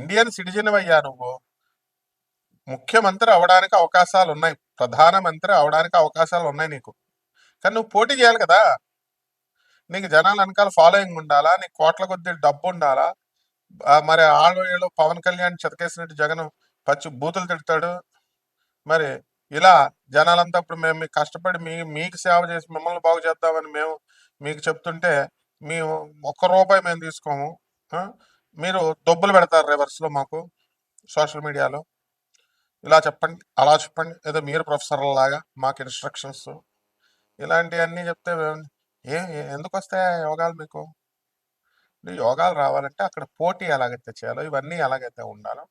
Indian citizen అయ్యా నువ్వు. ముఖ్యమంత్రి అవడానికి అవకాశాలు ఉన్నాయి ప్రధానమంత్రి అవడానికి అవకాశాలు ఉన్నాయి నీకు. కానీ నువ్వు పోటీ చేయాలి కదా. నీకు జనాల వెనకాల ఫాలోయింగ్ ఉండాలా? నీకు కోట్ల కొద్ది డబ్బు ఉండాలా? మరి ఆళ్ళు పవన్ కళ్యాణ్ చెతకేసినట్టు జగన్ పచ్చి బూతులు తిడతాడు. మరి ఇలా జనాలంతా ఇప్పుడు మేము మీకు కష్టపడి మీ మీకు సేవ చేసి మిమ్మల్ని బాగు చేద్దామని మేము మీకు చెప్తుంటే మేము ఒక్క రూపాయి మేము తీసుకోము. మీరు దొబ్బులు పెడతారు రివర్స్లో మాకు సోషల్ మీడియాలో ఇలా చెప్పండి అలా చెప్పండి. ఏదో మీరు ప్రొఫెసర్ల లాగా మాకు ఇన్స్ట్రక్షన్స్ ఇలాంటివన్నీ చెప్తే ఏ ఎందుకు వస్తాయా యోగాలు మీకు? యోగాలు రావాలంటే అక్కడ పోటీ ఎలాగైతే చేయాలో ఇవన్నీ ఎలాగైతే ఉండాలో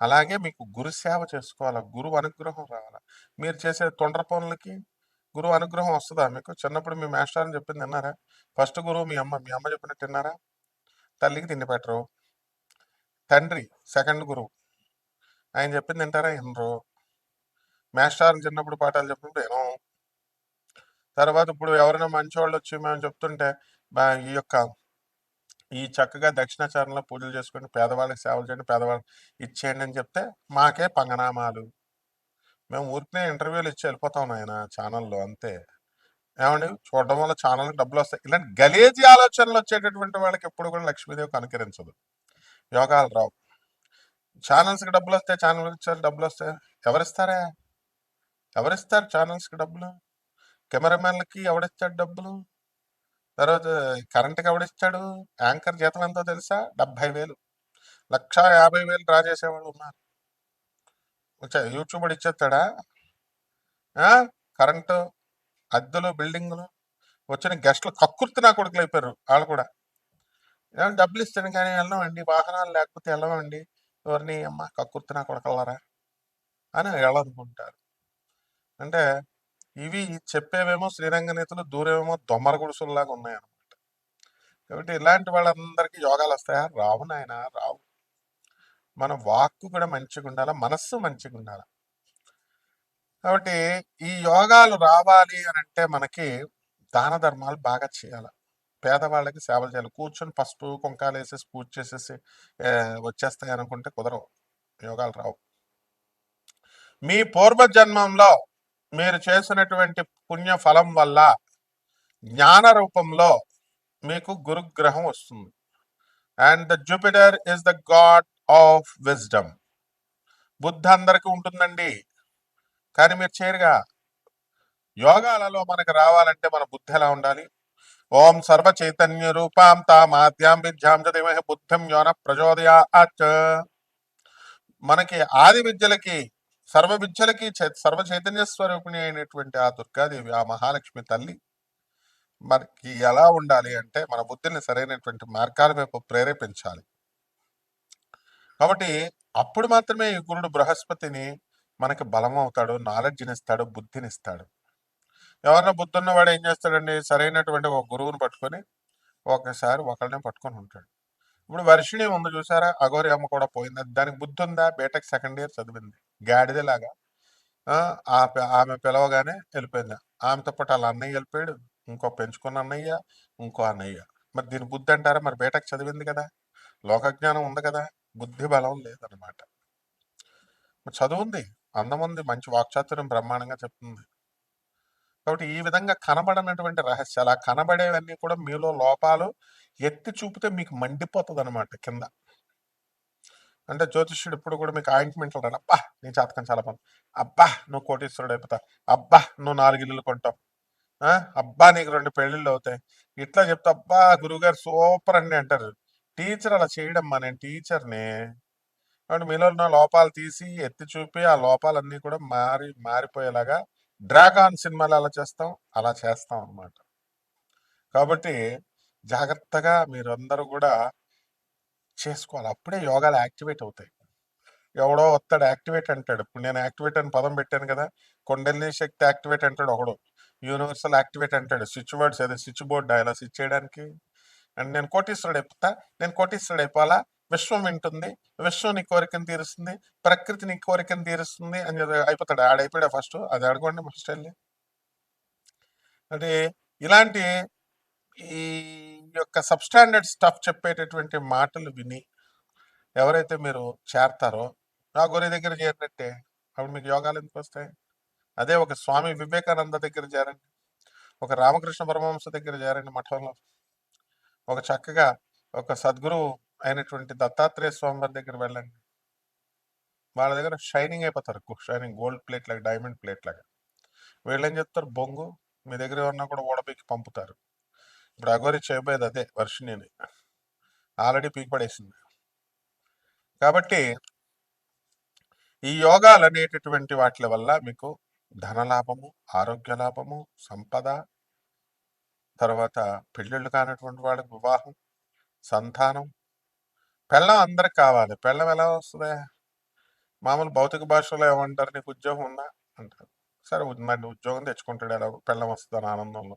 అలాగే మీకు గురు సేవ చేసుకోవాలా గురువు అనుగ్రహం రావాలా. మీరు చేసే తొండ్ర పనులకి గురువు అనుగ్రహం వస్తుందా మీకు? చిన్నప్పుడు మీ మాస్టర్ అని చెప్పింది విన్నారా ఫస్ట్ గురువు మీ అమ్మ మీ అమ్మ చెప్పినట్టు విన్నారా తల్లికి తిండి పెట్టరు. తండ్రి సెకండ్ గురువు. ఆయన చెప్పింది వింటారా? వినరు మేస్టార్ చిన్నప్పుడు పాఠాలు చెప్పినప్పుడు వినం తర్వాత ఇప్పుడు ఎవరైనా మంచి వాళ్ళు వచ్చి మేము చెప్తుంటే ఈ యొక్క ఈ చక్కగా దక్షిణాచారంలో పూజలు చేసుకుని పేదవాళ్ళకి సేవలు చేయండి పేదవాళ్ళకి ఇచ్చేయండి అని చెప్తే మాకే పంగనామాలు. మేము ఊరికనే ఇంటర్వ్యూలు ఇచ్చి వెళ్ళిపోతాం ఆయన ఛానల్లో అంతే. ఏమండి? చూడడం వల్ల ఛానల్కి డబ్బులు వస్తాయి. ఇలాంటి గలేజీ ఆలోచనలు వచ్చేటటువంటి వాళ్ళకి ఎప్పుడు కూడా లక్ష్మీదేవి కనుకరించదు. యోగాలు రావు. ఛానల్స్కి డబ్బులు వస్తాయి ఛానల్ ఇచ్చారు డబ్బులు వస్తాయి ఎవరిస్తారా? ఎవరిస్తారు ఛానల్స్కి డబ్బులు? కెమెరామెన్లకి ఎవడిస్తాడు డబ్బులు? తర్వాత కరెంట్కి ఎవడిస్తాడు యాంకర్ జీతం ఎంతో తెలుసా? డెబ్భై వేలు. లక్ష యాభై వేలు డ్రా చేసేవాళ్ళు ఉన్నారు. యూట్యూబ్ ఇచ్చేస్తాడా? కరెంటు అద్దెలు బిల్డింగులు వచ్చిన గెస్ట్లు కక్కుర్తి నా కొడుకులు అయిపోయారు వాళ్ళు కూడా. ఏమన్నా డబ్బులు ఇస్తాను కానీ వెళ్ళమండి. వాహనాలు లేకపోతే వెళ్ళమండి. ఎవరిని అమ్మ కక్కుర్తినా కొడకల్లరా? కొడకల్లారా అని వెళ్ళనుకుంటారు అంటే ఇవి చెప్పేవేమో శ్రీరంగ నేతలు దూరేమో దొమ్మర గుడుసుల్లాగా ఉన్నాయన్నమాట. కాబట్టి ఇలాంటి వాళ్ళందరికీ యోగాలు వస్తాయా? రావు నాయన రావు. మన వాక్కు కూడా మంచిగా ఉండాలి? మనస్సు మంచిగా ఉండాలి? కాబట్టి ఈ యోగాలు రావాలి అని అంటే మనకి దాన ధర్మాలు బాగా చేయాలి? పేదవాళ్ళకి సేవలు చేయాలి. కూర్చొని పసుపు కుంకాలు వేసేసి పూజ చేసేసి వచ్చేస్తాయి అనుకుంటే కుదరవు. యోగాలు రావు. మీ పూర్వజన్మంలో మీరు చేసినటువంటి పుణ్య ఫలం వల్ల జ్ఞాన రూపంలో మీకు గురుగ్రహం వస్తుంది. And the Jupiter is the god of wisdom. బుద్ధి అందరికీ ఉంటుందండి. కానీ మీరు చేరుగా యోగాలలో మనకు రావాలంటే మన బుద్ధి ఎలా ఉండాలి? ఓం సర్వ చైతన్య రూపాం తామాద్యాం విద్యాం చదిమహ బుద్ధిం యోన ప్రచోదయాత్. మనకి ఆది విద్యలకి సర్వ విద్యలకి చై- సర్వ చైతన్య స్వరూపిణి అయినటువంటి ఆ దుర్గాదేవి ఆ మహాలక్ష్మి తల్లి మనకి ఎలా ఉండాలి అంటే మన బుద్ధిని సరైనటువంటి మార్గాల వైపు ప్రేరేపించాలి. కాబట్టి అప్పుడు మాత్రమే ఈ గురుడు బృహస్పతిని మనకి బలం అవుతాడు నాలెడ్జ్ని ఇస్తాడు బుద్ధిని ఇస్తాడు. ఎవరన్నా బుద్ధి వాడు ఏం చేస్తాడండి? సరైనటువంటి ఒక గురువుని పట్టుకొని ఒకసారి ఒకళ్ళనే పట్టుకొని ఉంటాడు. ఇప్పుడు వర్షిణి ఉంది చూసారా? అగోరి అమ్మ కూడా పోయింది. దానికి బుద్ధి ఉందా? బీటెక్ సెకండ్ ఇయర్ చదివింది. గాడిదలాగా ఆ, ఆమె పిలవగానే వెళ్ళిపోయింది. ఆమెతో పాటు వాళ్ళ అన్నయ్య వెళ్ళిపోయాడు. ఇంకో పెంచుకున్న అన్నయ్య ఇంకో అన్నయ్య. మరి దీని బుద్ధి అంటారా? మరి బీటెక్ చదివింది కదా. లోకజ్ఞానం ఉంది కదా. బుద్ధి బలం లేదనమాట చదువుంది చదువు ఉంది. అందం ఉంది. మంచి వాక్చాతుర్యం బ్రహ్మాండంగా చెప్తుంది. కాబట్టి ఈ విధంగా కనబడనటువంటి రహస్యాలు ఆ కనబడేవన్నీ కూడా మీలో లోపాలు ఎత్తి చూపితే మీకు మండిపోతుంది అనమాట కింద. అంటే జ్యోతిష్యుడు ఇప్పుడు కూడా మీకు ఆయింట్మెంట్లు రాడు అబ్బా నీ జాతకం చాలా పని అబ్బా నువ్వు కోటీశ్వరుడు అయిపోతావు అబ్బా నువ్వు నాలుగు ఇల్లులు కొంటావు. అబ్బా నీకు రెండు పెళ్ళిళ్ళు అవుతాయి. ఇట్లా చెప్తా అబ్బా గురువుగారు సూపర్ అండి అంటారు. టీచర్ అలా చేయడమ్మా నేను టీచర్ని. కాబట్టి మీలో ఉన్న లోపాలు తీసి ఎత్తి చూపి ఆ లోపాలన్నీ కూడా మారి మారిపోయేలాగా డ్రాగాన్ సినిమాలు అలా చేస్తాం అలా చేస్తాం అన్నమాట. కాబట్టి జాగ్రత్తగా మీరందరూ కూడా చేసుకోవాలి. అప్పుడే యోగాలు యాక్టివేట్ అవుతాయి. ఎవడో వస్తాడు యాక్టివేట్ అంటాడు. ఇప్పుడు నేను యాక్టివేట్ అని పదం పెట్టాను కదా కొండల్ని శక్తి యాక్టివేట్ అంటాడు ఒకడు. యూనివర్సల్ యాక్టివేట్ అంటాడు. స్విచ్ బోర్డ్స్ అదే స్విచ్ బోర్డ్ ఇలా స్విచ్ చేయడానికి అండ్ నేను కోటీశ్వరుడు అయిపోతా నేను కోటీశ్వరుడు అయిపోవాలా? విశ్వం వింటుంది విశ్వం నీ కోరికను తీరుస్తుంది ప్రకృతి నీ కోరికను తీరుస్తుంది అని చెప్పి అయిపోతాడు. ఆడైపోయాడు ఫస్ట్. అది అడగండి ఫస్ట్ వెళ్ళి అంటే ఇలాంటి ఈ యొక్క సబ్స్టాండర్డ్ స్టఫ్ చెప్పేటటువంటి మాటలు విని ఎవరైతే మీరు చేరతారో నా గురి దగ్గర చేరినట్టే. అప్పుడు మీకు యోగాలు ఎందుకు వస్తాయి? అదే ఒక స్వామి వివేకానంద దగ్గర చేరండి. ఒక రామకృష్ణ పరమహంస దగ్గర చేరండి మఠంలో. ఒక చక్కగా ఒక సద్గురు అయినటువంటి దత్తాత్రేయ స్వామి వారి దగ్గర వెళ్ళండి. వాళ్ళ దగ్గర షైనింగ్ అయిపోతారు. షైనింగ్ గోల్డ్ ప్లేట్ లాగా డైమండ్ ప్లేట్ లాగా. వీళ్ళు ఏం చెప్తారు బొంగు మీ దగ్గర ఏమన్నా కూడా ఓడపీకి పంపుతారు. ఇప్పుడు అగోరి చేయబోయేది అదే వర్షిణిని. ఆల్రెడీ పీకి పడేసింది. కాబట్టి ఈ యోగాలు అనేటటువంటి వాటి వల్ల మీకు ధనలాభము ఆరోగ్య లాభము సంపద తర్వాత పెళ్ళిళ్ళు కానటువంటి వాళ్ళకి వివాహం సంతానం పెళ్ళం అందరికి కావాలి. పెళ్ళం ఎలా వస్తుంది? మామూలు భౌతిక భాషలో ఏమంటారు? నీకు ఉద్యోగం ఉందా? అంటారు. సరే మరి ఉద్యోగం తెచ్చుకుంటాడు ఎలా పెళ్ళం వస్తుందని ఆనందంలో.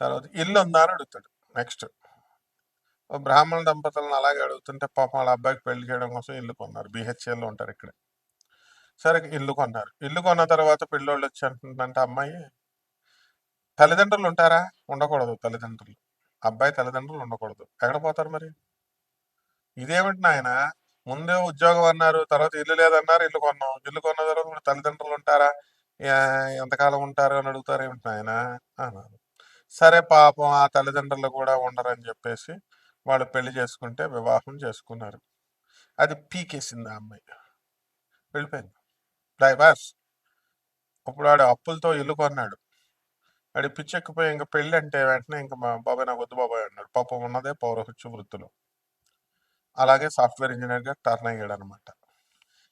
తర్వాత ఇల్లు ఉందా అని అడుగుతాడు. నెక్స్ట్. బ్రాహ్మణ దంపతులను అలాగే అడుగుతుంటే పాపం వాళ్ళ అబ్బాయికి పెళ్ళి చేయడం కోసం ఇల్లు కొన్నారు. బీహెచ్ఎల్లో ఉంటారు ఇక్కడ. సరే ఇల్లు కొన్నారు. ఇల్లు కొన్న తర్వాత పిల్లోళ్ళు వచ్చి అంటుందంటే అమ్మాయి తల్లిదండ్రులు ఉంటారా? ఉండకూడదు తల్లిదండ్రులు. అబ్బాయి తల్లిదండ్రులు ఉండకూడదు. ఎక్కడ పోతారు మరి? ఇదేమిటి నాయన? ముందే ఉద్యోగం అన్నారు తర్వాత ఇల్లు లేదన్నారు ఇల్లు కొన్నాం. ఇల్లు కొన్న తర్వాత తల్లిదండ్రులు ఉంటారా? ఎంతకాలం ఉంటారు అని అడుగుతారు ఏమిటి నాయన? అన్నారు. సరే పాపం ఆ తల్లిదండ్రులు కూడా ఉండరని చెప్పేసి వాళ్ళు పెళ్ళి చేసుకుంటే వివాహం చేసుకున్నారు. అది పీకేసింది ఆ అమ్మాయి. వెళ్ళిపోయింది. డైవర్స్. ఇప్పుడు వాడు అప్పులతో ఇల్లు కొన్నాడు. వాడి పిచ్చెక్కిపోయి ఇంకా పెళ్ళి అంటే వెంటనే ఇంకా మా బాబాయ్ నాకు వద్దు బాబాయ్ అన్నాడు. పాపం ఉన్నదే పౌరహత్య వృత్తులు. అలాగే సాఫ్ట్వేర్ ఇంజనీర్గా టర్న్ అయ్యాడు అనమాట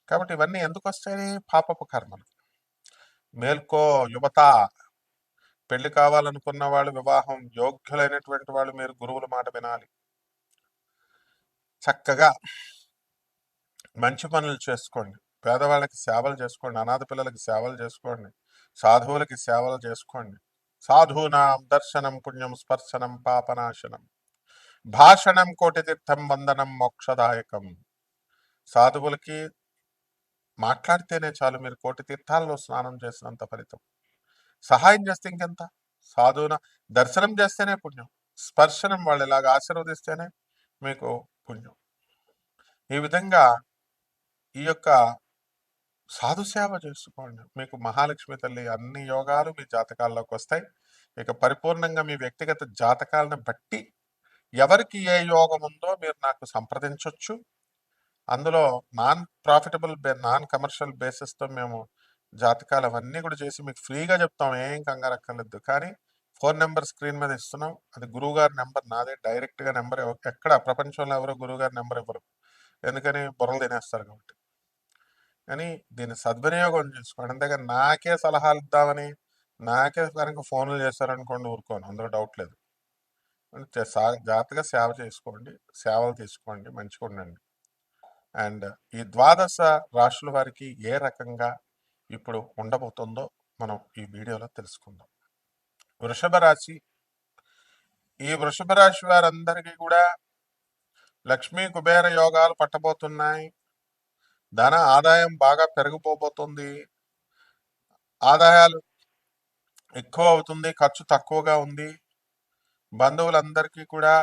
కాబట్టి ఇవన్నీ ఎందుకు వస్తాయి? పాపపు కర్మలు. మేల్కో యువత పెళ్ళి కావాలనుకున్న వాళ్ళు వివాహం యోగ్యులైనటువంటి వాళ్ళు మీరు గురువుల మాట వినాలి. చక్కగా మంచి పనులు చేసుకోండి. పేదవాళ్ళకి సేవలు చేసుకోండి అనాథ పిల్లలకి సేవలు చేసుకోండి సాధువులకి సేవలు చేసుకోండి. సాధూనాం దర్శనం పుణ్యం స్పర్శనం పాపనాశనం. భాషణం కోటి తీర్థం వందనం మోక్షదాయకం. సాధువులకి మాట్లాడితేనే చాలు మీరు కోటి తీర్థాల్లో స్నానం చేసినంత ఫలితం. సహాయం చేస్తే ఇంకెంత? సాధువున దర్శనం చేస్తేనే పుణ్యం. స్పర్శనం వాళ్ళు ఇలాగ ఆశీర్వదిస్తేనే మీకు పుణ్యం. ఈ విధంగా ఈ యొక్క సాధు సేవ చేసుకోండి. మీకు మహాలక్ష్మి తల్లి అన్ని యోగాలు మీ జాతకాల్లోకి వస్తాయి. ఇక పరిపూర్ణంగా మీ వ్యక్తిగత జాతకాలను బట్టి ఎవరికి ఏ యోగం ఉందో మీరు నాకు సంప్రదించవచ్చు అందులో నాన్ ప్రాఫిటబుల్ బే నాన్ కమర్షియల్ బేసిస్తో మేము జాతకాలు అవన్నీ కూడా చేసి మీకు ఫ్రీగా చెప్తాం. ఏం కంగారక్కర్లేదు కానీ ఫోన్ నెంబర్ స్క్రీన్ మీద ఇస్తున్నాం. అది గురువుగారి నెంబర్ నాదే. డైరెక్ట్గా నెంబర్ ఎక్కడ ప్రపంచంలో ఎవరో గురువుగారి నెంబర్ ఇవ్వరు. ఎందుకని బుర్రలు తినేస్తారు కాబట్టి. కానీ దీన్ని సద్వినియోగం చేసుకోండి. అంతేగా నాకే సలహాలు ఇద్దామని నాకే కనుక ఫోన్లు చేస్తారనుకోండి ఊరుకోను. అందులో డౌట్ లేదు. జాగ్రత్తగా సేవ చేసుకోండి. సేవలు తీసుకోండి. మంచిగా ఉండండి అండ్ ఈ ద్వాదశ రాశుల వారికి ఏ రకంగా ఇప్పుడు ఉండబోతుందో మనం ఈ వీడియోలో తెలుసుకుందాం. వృషభ రాశి. ఈ వృషభ రాశి వారందరికీ కూడా లక్ష్మీ కుబేర యోగాలు పట్టబోతున్నాయి. ధన ఆదాయం బాగా పెరిగిపోబోతుంది. ఆదాయాలు ఎక్కువ అవుతుంది. ఖర్చు తక్కువగా ఉంది. బంధువులందరికీ కూడా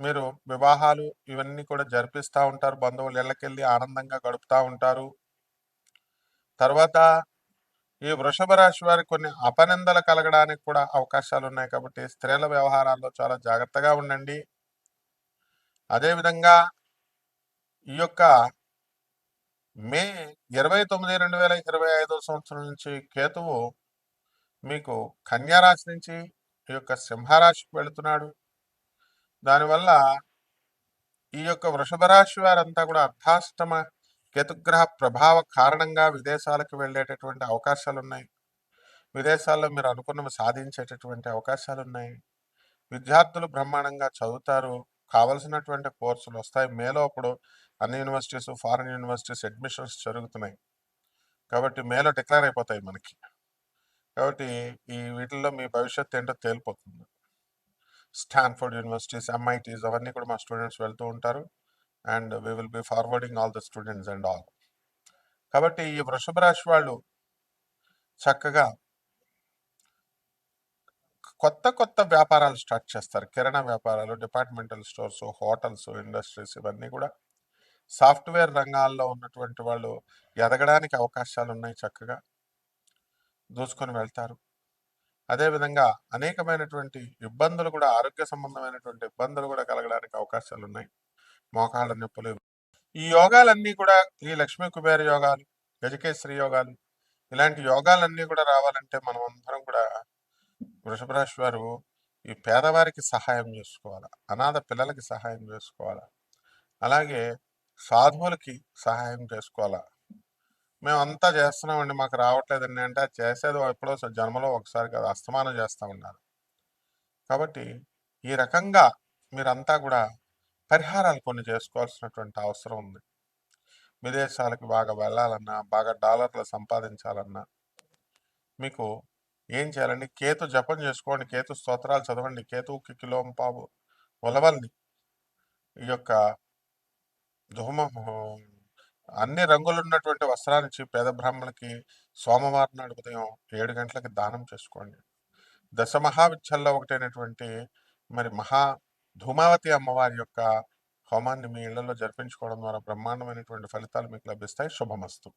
మీరు వివాహాలు ఇవన్నీ కూడా జరిపిస్తూ ఉంటారు. బంధువులు ఇళ్ళకెళ్ళి ఆనందంగా గడుపుతూ ఉంటారు. తర్వాత ఈ వృషభ రాశి వారికి కొన్ని అపనిందలు కలగడానికి కూడా అవకాశాలు ఉన్నాయి కాబట్టి స్త్రీల వ్యవహారాల్లో చాలా జాగ్రత్తగా ఉండండి. అదేవిధంగా ఈ యొక్క మే ఇరవై తొమ్మిది రెండు వేల ఇరవై ఐదో సంవత్సరం నుంచి కేతువు మీకు కన్యారాశి నుంచి యొక్క సింహరాశికి వెళుతున్నాడు. దానివల్ల ఈ యొక్క వృషభ రాశి వారంతా కూడా అర్థాష్టమ కేతుగ్రహ ప్రభావ కారణంగా విదేశాలకు వెళ్ళేటటువంటి అవకాశాలు ఉన్నాయి విదేశాల్లో మీరు అనుకున్నవి సాధించేటటువంటి అవకాశాలు ఉన్నాయి విద్యార్థులు బ్రహ్మాండంగా చదువుతారు. కావలసినటువంటి కోర్సులు వస్తాయి. మేలో అప్పుడు అన్ని యూనివర్సిటీస్ ఫారిన్ యూనివర్సిటీస్ అడ్మిషన్స్ జరుగుతున్నాయి. కాబట్టి మేలో డిక్లేర్ అయిపోతాయి మనకి. కాబట్టి ఈ వీటిల్లో మీ భవిష్యత్తు ఏంటో తేలిపోతుంది. స్టాన్ఫోర్డ్ యూనివర్సిటీస్ ఎంఐటీస్ అవన్నీ కూడా మా స్టూడెంట్స్ వెళ్తూ ఉంటారు. And we will be forwarding all the students and all. కాబట్టి ఈ వృషభ రాశి వాళ్ళు చక్కగా కొత్త కొత్త వ్యాపారాలు స్టార్ట్ చేస్తారు. కిరాణా వ్యాపారాలు డిపార్ట్మెంటల్ స్టోర్స్ హోటల్స్ ఇండస్ట్రీస్ ఇవన్నీ కూడా సాఫ్ట్వేర్ రంగాల్లో ఉన్నటువంటి వాళ్ళు ఎదగడానికి అవకాశాలు ఉన్నాయి చక్కగా. దూసుకొని వెళ్తారు. అదేవిధంగా అనేకమైనటువంటి ఇబ్బందులు కూడా ఆరోగ్య సంబంధమైనటువంటి ఇబ్బందులు కూడా కలగడానికి అవకాశాలు ఉన్నాయి మోకాళ్ళ నొప్పులు. ఈ యోగాలన్నీ కూడా ఈ లక్ష్మీ కుబేర యోగాలు గజకేశ్వరి యోగాలు ఇలాంటి యోగాలన్నీ కూడా రావాలంటే మనం అందరం కూడా వృషభరాశి వారు ఈ పేదవారికి సహాయం చేసుకోవాలా? అనాథ పిల్లలకి సహాయం చేసుకోవాలా? అలాగే సాధువులకి సహాయం చేసుకోవాలా? మేమంతా చేస్తున్నామండి. మాకు రావట్లేదండి. అంటే అది చేసేది ఎప్పుడో జన్మలో ఒకసారి కదా అస్తమానం చేస్తూ ఉన్నారు. కాబట్టి ఈ రకంగా మీరంతా కూడా పరిహారాలు కొన్ని చేసుకోవాల్సినటువంటి అవసరం ఉంది. విదేశాలకు బాగా వెళ్ళాలన్నా బాగా డాలర్లు సంపాదించాలన్నా మీకు ఏం చేయాలండి? కేతు జపం చేసుకోండి. కేతు స్తోత్రాలు చదవండి. కేతువుకి కిలోం పావు ఉలవల్ని ఈ యొక్క ధూమ అన్ని రంగులున్నటువంటి ఉన్నటువంటి ఇచ్చి పేద బ్రాహ్మణులకి సోమవారం నాడు ఉదయం ఏడు గంటలకి దానం చేసుకోండి. దశ మహావిద్యల్లో ఒకటైనటువంటి మరి మహా ధూమావతి అమ్మవారి యొక్క హోమాన్ని మీ ఇళ్ళలో జరిపించుకోవడం ద్వారా బ్రహ్మాండమైనటువంటి ఫలితాలు మీకు లభిస్తాయి. శుభమస్తు.